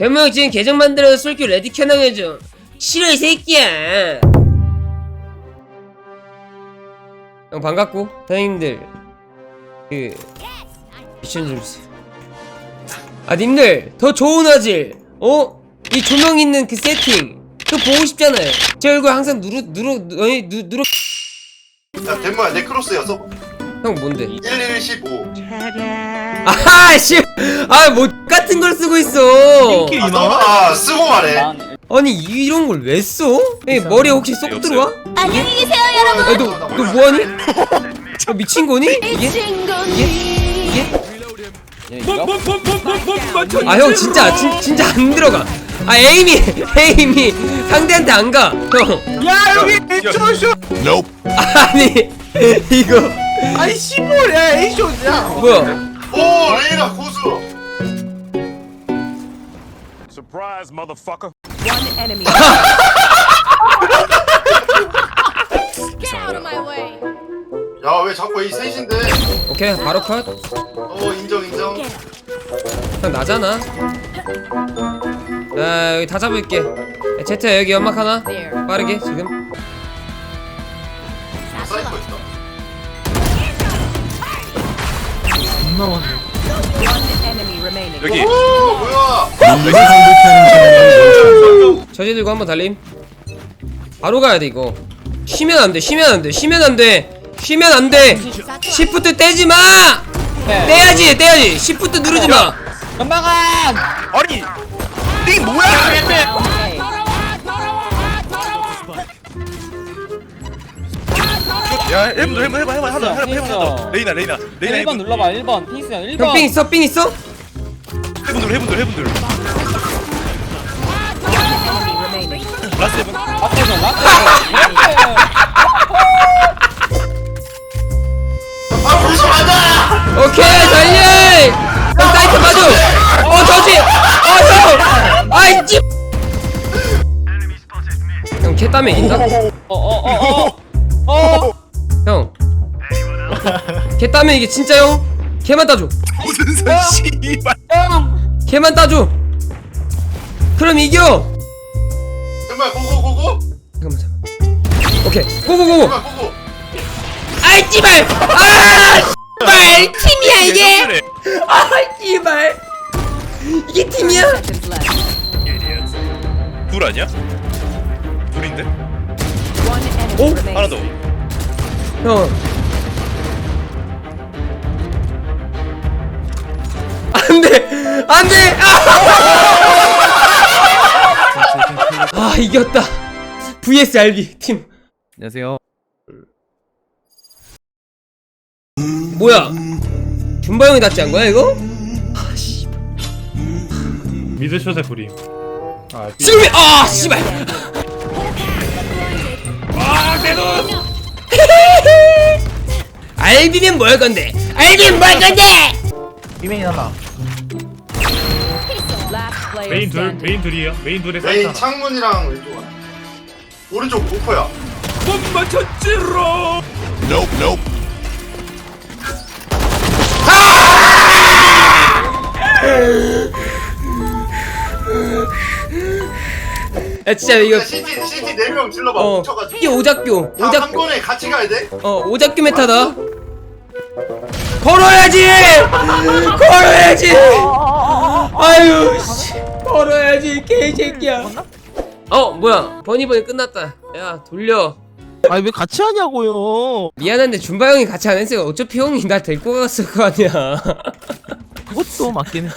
변명 지금 계정 만들어서 솔큐 레디 켜놔야죠 싫어 이 새끼야. 형 반갑고 사장님들. 그 미션 좀 주세요. 아 님들 더 좋은 화질. 어? 이 조명 있는 그 세팅. 그 보고 싶잖아요. 제 얼굴 항상 누르 누르 누르 누, 누르. 야 덴모야 네크로스야 써봐 형 뭔데? 1115 아씨 아뭐 같은 걸 쓰고 있어 아 써봐 쓰고 말해 아니 이런 걸 왜 써? 형 머리에 혹시 쏙 들어와? 안녕히 계세요 여러분. 야, 너, 너 뭐하니? 너 미친 거니? 이게? 이게? 이게? 아형 진짜 진, 진짜 안 들어가 아 에임이 에임이 상대한테 안가 형. 야 여기 에이쇼쇼 아니 이거 아니 시골이야 에이쇼야 뭐야 오 레이나 Surprise, motherfucker. One enemy. Get out of my way. 야 왜 자꾸 이 셋인데 오케이 바로 컷 어 인정 인정 형 나잖아 자 여기 다 잡을게 야, 제트야 여기 연막 하나 There. 빠르게 지금 사이퍼 있다 enemy remaining. 여기. 오 뭐야 저지 들고 한번 달림. 바로 가야 돼 이거. 쉬면 안 돼 쉬면 안 돼 쉬면 안 돼 쉬면 안돼. 시프트 떼지 마! 떼야지 떼야지. 시프트 누르지 마. 아니, 이게 뭐야? 야, 해봐, 해봐, 해봐, 해봐, 하자, 해봐, 해봐, 하자. 레이나, 레이나, 레이나, 1번 눌러봐 1번. 핑스야 1번. 형삥 있어? 삥 있어? 해분들, 해분들, 해분들. 라스트 해분. 앞에서 라스트 아 고수 맞아 오케이 달려 형 사이트 맞아 어 저지! 어형! 아이 찝형 개땀에 이긴다 어어어어어 개땀에 이게 진짜 형 개만 따줘. 무슨 선 씨발. 개만 따줘. 그럼 이겨. 정말 고고고고? 잠깐만 잠깐만. 오케이. 고고고고. 정말 고고. 아이 찌발! 아 찌발! 팀이야 이게 아 찌발. 이게 팀이야? Seconds left. 둘 아니야? 둘인데? One enemy Oh, remaining. 하나 더. 형 안돼 안돼! 아! 아 이겼다. Vs RB 팀. 안녕하세요. 뭐야? 준바 형이 낫지 않은 거야 이거? 미드숏의 불임 아 삐- 지금이 아 씨발. 알비면 뭘 건데? 알비면 뭘 건데 비메인 하나. Last player 메인 둘 standing. 메인 둘이에요. 메인 둘에 메인 사이트 창문이랑 왼쪽 하나 오른쪽 오퍼야. Nope, nope. 야 진짜 이거 야 CT CT 4명 질러봐. 어. 뭉쳐가지고. 이게 오작교 다한 오작교. 번에 같이 가야 돼? 어 오작교 메타다 걸어야지! 걸어야지! 아유 씨. 걸어야지 개새끼야. 어 뭐야? 버니버니 끝났다. 야 돌려. 아니 왜 같이 하냐고요? 미안한데 준바 형이 같이 안 했어요 어차피 형이 날 데리고 갔을 거 아니야. 그것도 맞긴 해.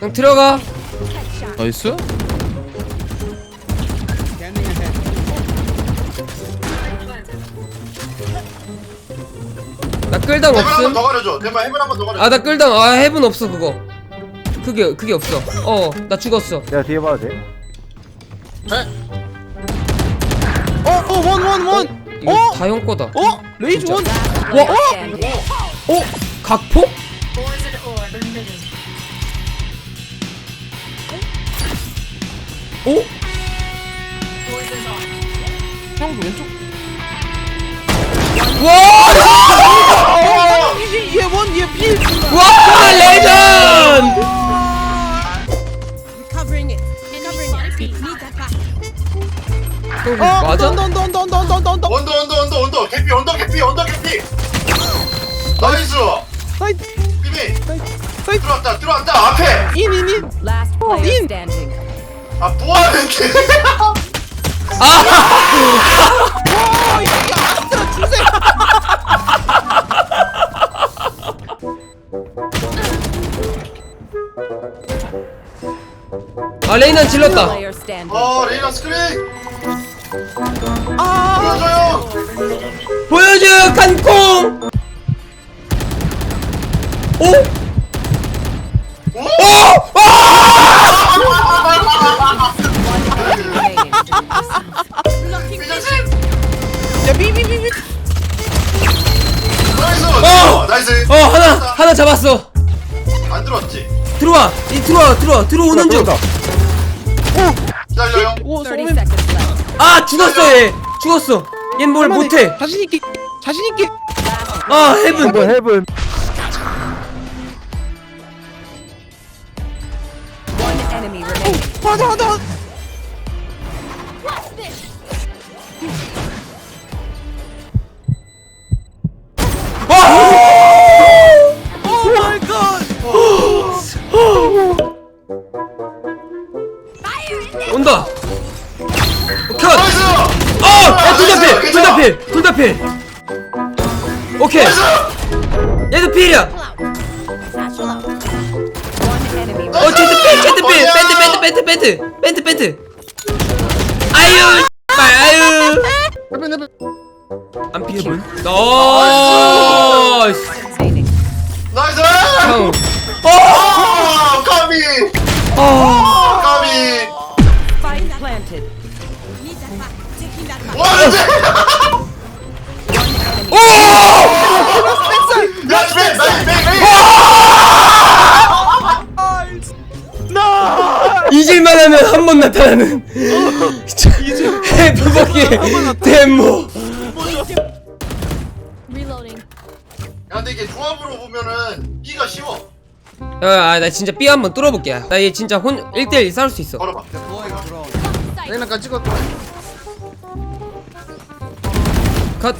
형 들어가. 나이스 끌당 해븐 한번 없음 더 가려줘 대만 해븐 한번 더 가려줘 아 나 끌당 아 해븐 없어 그거 그게 그게 없어 어 나 죽었어 내가 뒤에 봐도 돼? 어어 원 원 원 이거 어? 다형 거다 어? 레이즈 원 와, 어? standing. 어? 각포? 어? 형도 왼쪽 와! 안 돼. 어, 어, 맞아? 언더, 언더, 언더, 언더, 언더, 언더, 언더. 언더 언더 언더. 언더 개피 언더 개피 언더 개피. 나이스. 사이드, 님이 사이드, 사이드. 들어왔다 들어왔다. 앞에. 인, 인, 인. 임아 뭐하는데 아! 레이난 질렀다 Player standing. 어 레이나 스크린 보여줘요 보여줘 칸콩 오? 오! 오! Remaining. 삐져씨 야 비비비비 나이스 어! 나이스 어 하나 하나 잡았어 안 들어와. 이 들어와 들어와. 들어오는 기다려요. 오30 소맨 seconds left. 중아 죽었어 얘. 죽었어. 얜뭘 못해. 자신 있게 자신 있게. 아 헤븐. 헤븐 One enemy remaining. 맞아 맞아 온다 컷 어! 야, 둘다 필! 둘다 필! 둘다 필! 오케이! 얘도 필이야! 어. 제트 필! 제트 필! 밴드, 밴드, 밴드, 밴드! 밴드, 밴드! 아유! 말 아유! 안 피해 볼? 나이스! 나이스 형. 어 까비 어! 까비 잊을만 하면 한 번 나타나는. 해프버기 덴모. 야 근데 이게 조합으로 보면은 B가 쉬워. 아, 나 진짜 B 한번 뚫어볼게 나 얘 진짜 혼 1대1 싸울 수 있어. 걸어봐. 레나까지 찍었 컷.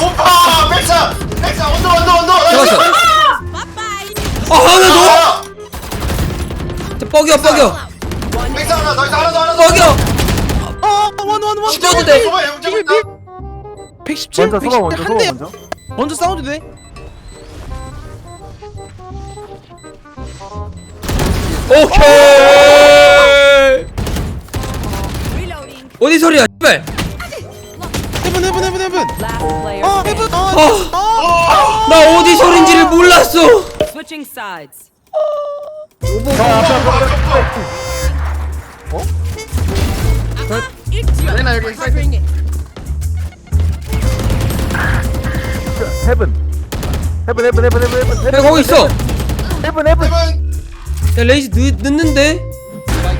오빠 백사 백사 언더 언더 언더. 잡았어. 어 하나 아 더! 뻐겨 뻐겨 백사 하나 더 하나 더 뻐겨 어원원원. 죽여도 돼. 소바 영장 있다 117 먼저 소바 먼저 117한 대. 먼저. 먼저 싸워도 돼. 오케이. 어디 소리야 씨발 헤븐 헤븐 헤븐 헤븐. Last player 어 standing. 헤븐 어 어, 나 어디 소린지를 몰랐어. Switching sides. 레나 여기 사이드 헤븐. 헤븐 헤븐 헤븐 헤븐 헤븐 야 거기 있어. 헤븐 헤븐. 헤븐. 야 레이지 늦, 늦는데?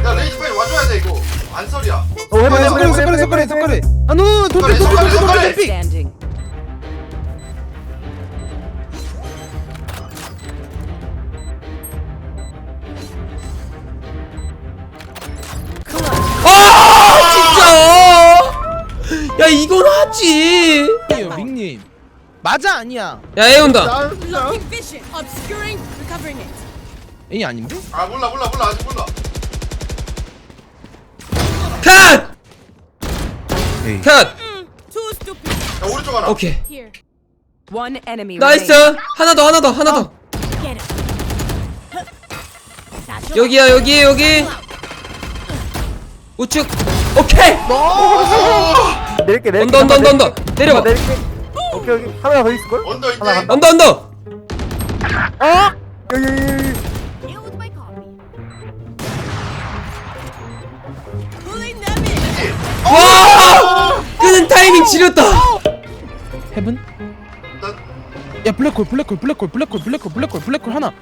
야 레이지 빨리 와줘야 돼 이거 안설이야. 어, 해봐, 해봐, 해봐. 석거리, 석거리, 석거리. 아, 노노노, 돌핀, 돌핀, 돌핀, 돌핀, 돌핀. Standing. 야 이건 하지. 링님. 맞아, 아니야. 야 A 온다. 나 그냥. 아닌데? 아 몰라 몰라 몰라 아직 몰라. 컷! 컷! 야 오른쪽 하나. 오케이. One enemy 나이스! remaining. 하나 더 하나 더 하나 더. 여기야 여기 여기. 우측. 오케이! 내릴게 내릴게. 언더 언더 언더 언더. 내려봐. 내릴게. 오케이 오케이. 하나 더 있을걸? 언더 하나 간다 언더 언더. 여기 여기 여기 와 끄는 타이밍 지렸다. 헤븐? 야 블랙홀 블랙홀 블랙홀 블랙홀 블랙홀 블랙홀 블랙홀 하나.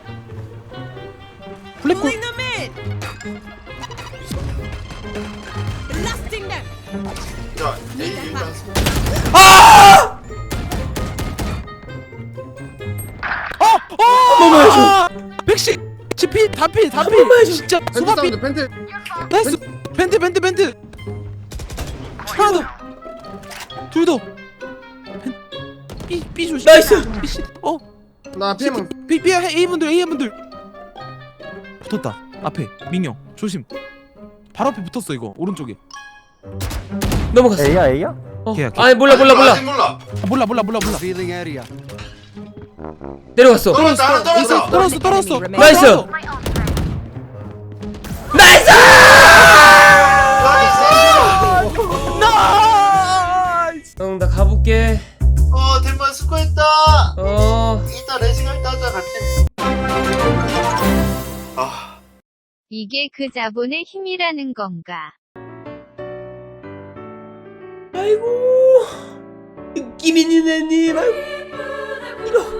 블랙홀. 야 A 일단 아! 뭐만 해줘. 백시 지피 다피 다피 진짜 나이스. 밴드 밴드 밴드 하나 더 둘 더 B B 조심. 나이스! B C 어? 나 피해만 B B A 분들 A 분들. 붙었다. 앞에 민영 조심. 바로 앞에 붙었어 이거. 오른쪽에. 넘어갔어. A야 A야? 어. 걔야, 걔. 아니 몰라 몰라 몰라. 아직 몰라. 아, 몰라 몰라 몰라 몰라. 내려갔어. 떨어졌다 하나 떨어졌다. 떨어졌어 떨어졌어! 나이스! 어 템만 수고했다. 어. 이따 레싱할 때 하자 같이. 아. 이게 그 자본의 힘이라는 건가? 아이고. 김인희 네님 아이고 이런